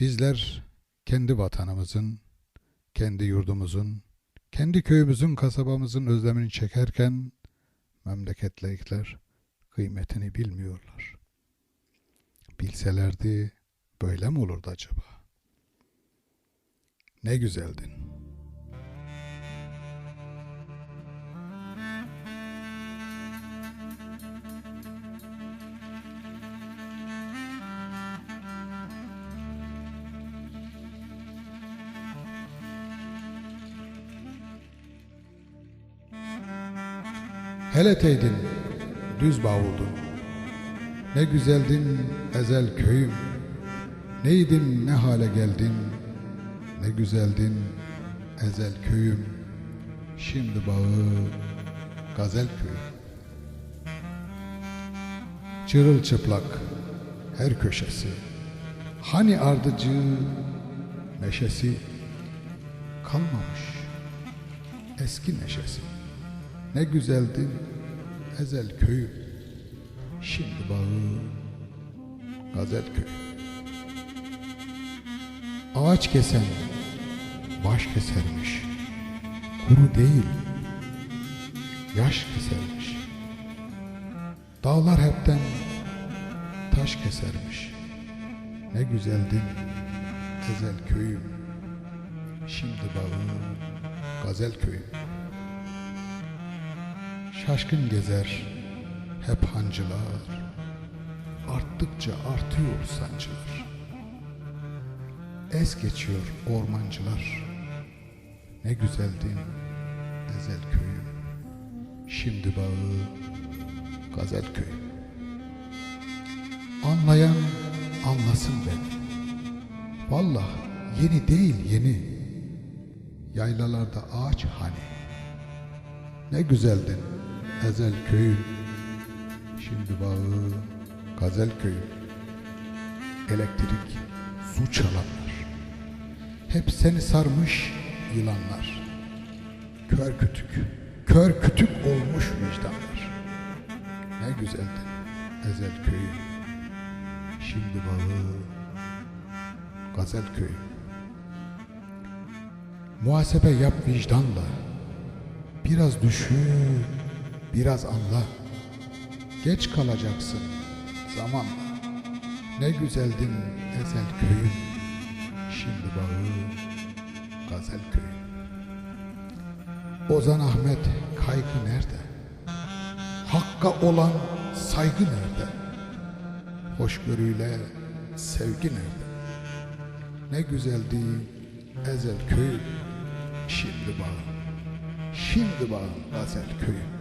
Bizler kendi vatanımızın, kendi yurdumuzun, kendi köyümüzün, kasabamızın özlemini çekerken memleketlikler kıymetini bilmiyorlar. Bilselerdi böyle mi olurdu acaba? Ne güzeldin. Hele teydin, düz bavuldun. Ne güzeldin ezel köyüm. Neydin ne hale geldin. Ne güzeldin ezel köyüm. Şimdi bağı gazel köyüm. Çırılçıplak her köşesi. Hani ardıcı meşesi kalmamış eski neşesi. Ne güzeldin ezel köyüm. Şimdi bağı gazel köy. Ağaç kesen baş kesermiş. Kuru değil yaş kesermiş. Dağlar hepten taş kesermiş. Ne güzeldin ezel köyüm. Şimdi bağı gazel köyüm. Şaşkın gezer hep hancılar. Arttıkça artıyor sancılar. Es geçiyor ormancılar. Ne güzeldin ezel köyüm Şimdi bağı gazel köyüm Anlayan anlasın beni. Vallah yeni değil yeni. Yaylalarda ağaç hani. Ne güzeldin ezel köyüm Şimdi bağı gazel köyüm Elektrik su çalanlar. Hep seni sarmış yılanlar. Kör kütük Kör kütük olmuş vicdanlar. Ne güzeldin ezel köyüm Şimdi bağı gazel köyüm Muhasebe yap vicdanla. Biraz düşün, biraz anla. Geç kalacaksın zamanla. Ne güzeldin ezel köyün, şimdi bağı gazel köyün. Ozan Ahmet kaygı nerede? Hakka olan saygı nerede? Hoşgörüyle sevgi nerede? Ne güzeldi ezel köyün, şimdi bağı Şimdi bağım gazel köyüm